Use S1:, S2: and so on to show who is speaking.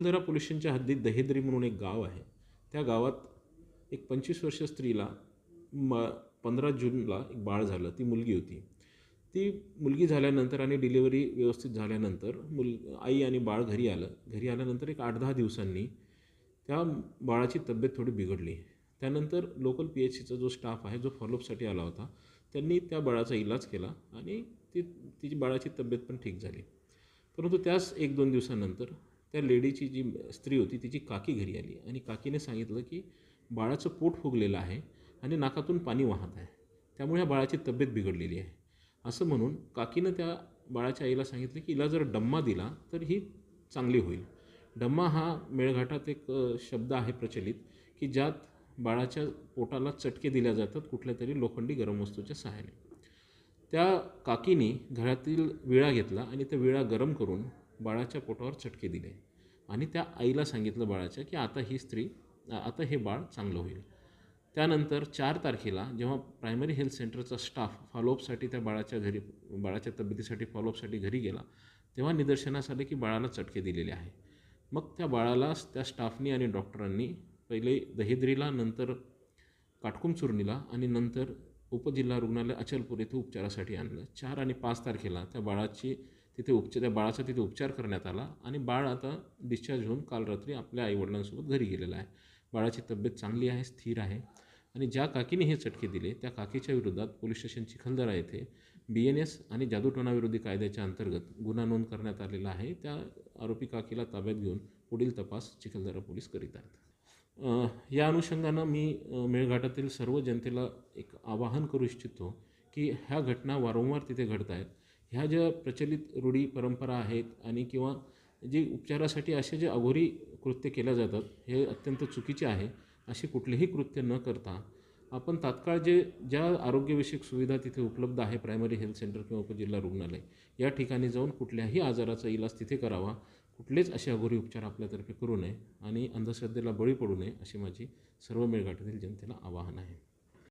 S1: चिखलदरा पोल्युशनच्या हद्दीत दहेद्री म्हणून एक गाव आहे. त्या गावात एक पंचवीस वर्ष स्त्रीला म पंधरा जूनला एक बाळ झालं. ती मुलगी होती. ती मुलगी झाल्यानंतर आणि डिलिव्हरी व्यवस्थित झाल्यानंतर मुल आई आणि बाळ घरी आलं. घरी आल्यानंतर एक आठ दहा दिवसांनी त्या बाळाची तब्येत थोडी बिघडली. त्यानंतर लोकल पी एच सीचा जो स्टाफ आहे जो फॉलोअपसाठी आला होता त्यांनी त्या बाळाचा इलाज केला आणि ती तिची बाळाची तब्येत पण ठीक झाली. परंतु त्याच एक दोन दिवसानंतर त्या लेडीची जी स्त्री होती तिची काकी घरी आली आणि काकीने सांगितलं की बाळाचं पोट फुगलेलं आहे आणि नाकातून पाणी वाहत आहे. त्यामुळे ह्या बाळाची तब्येत बिघडलेली आहे. असं म्हणून काकीनं त्या बाळाच्या आईला सांगितलं की हिला जर डम्मा दिला तर ही चांगली होईल. डम्मा हा मेळघाटात एक शब्द आहे प्रचलित की ज्यात बाळाच्या पोटाला चटके दिल्या जातात कुठल्या तरी लोखंडी गरम वस्तूच्या सहाय्याने. त्या काकीने घरातील विळा घेतला आणि त्या विळा गरम करून बाळाच्या पोटावर चटके दिले. आणि त्या आईला सांगितलं बाळाच्या की आता ही स्त्री आता हे बाळ चांगलं होईल. त्यानंतर चार तारखेला जेव्हा प्रायमरी हेल्थ सेंटरचा स्टाफ फॉलोअपसाठी त्या बाळाच्या घरी बाळाच्या तब्येतीसाठी फॉलोअपसाठी घरी गेला तेव्हा निदर्शनास आले की बाळाला चटके दिलेले आहे. मग त्या बाळाला त्या स्टाफनी आणि डॉक्टरांनी पहिले दहिद्रीला नंतर काटकुमचुर्णीला आणि नंतर उपजिल्हा रुग्णालय अचलपूर येथे उपचारासाठी आणलं. चार आणि पाच तारखेला त्या बाळाची तिथे उपचार त्या बाळाचा तिथे उपचार करण्यात आला आणि बाळ आता डिस्चार्ज होऊन काल रात्री आपल्या आईवडिलांसोबत घरी गेलेला आहे. बाळाची तब्येत चांगली आहे स्थिर आहे आणि ज्या काकीने हे चटके दिले त्या काकीच्या विरोधात पोलीस स्टेशन चिखलदरा येथे बी एन एस आणि जादूटोणाविरोधी कायद्याच्या अंतर्गत गुन्हा नोंद करण्यात आलेला आहे. त्या आरोपी काकीला ताब्यात घेऊन पुढील तपास चिखलदरा पोलीस करीत आहेत. या अनुषंगानं मी मेळघाटातील सर्व जनतेला एक आवाहन करू इच्छितो की ह्या घटना वारंवार तिथे घडत आहेत. ह्या ज्या प्रचलित रूढी परंपरा आहेत आणि किंवा जे उपचारासाठी असे जे अघोरी कृत्य केल्या जातात हे अत्यंत चुकीचे आहे असे कुठलेही कृत्य न करता आपण तात्काळ जे ज्या आरोग्यविषयक सुविधा तिथे उपलब्ध आहे प्रायमरी हेल्थ सेंटर किंवा उपजिल्हा रुग्णालय या ठिकाणी जाऊन कुठल्याही आजाराचा इलाज तिथे करावा. कुठलेच असे अघोरी उपचार आपल्यातर्फे करू नये आणि अंधश्रद्धेला बळी पडू नये अशी माझी सर्व मेळघाटातील जनतेला आवाहन आहे.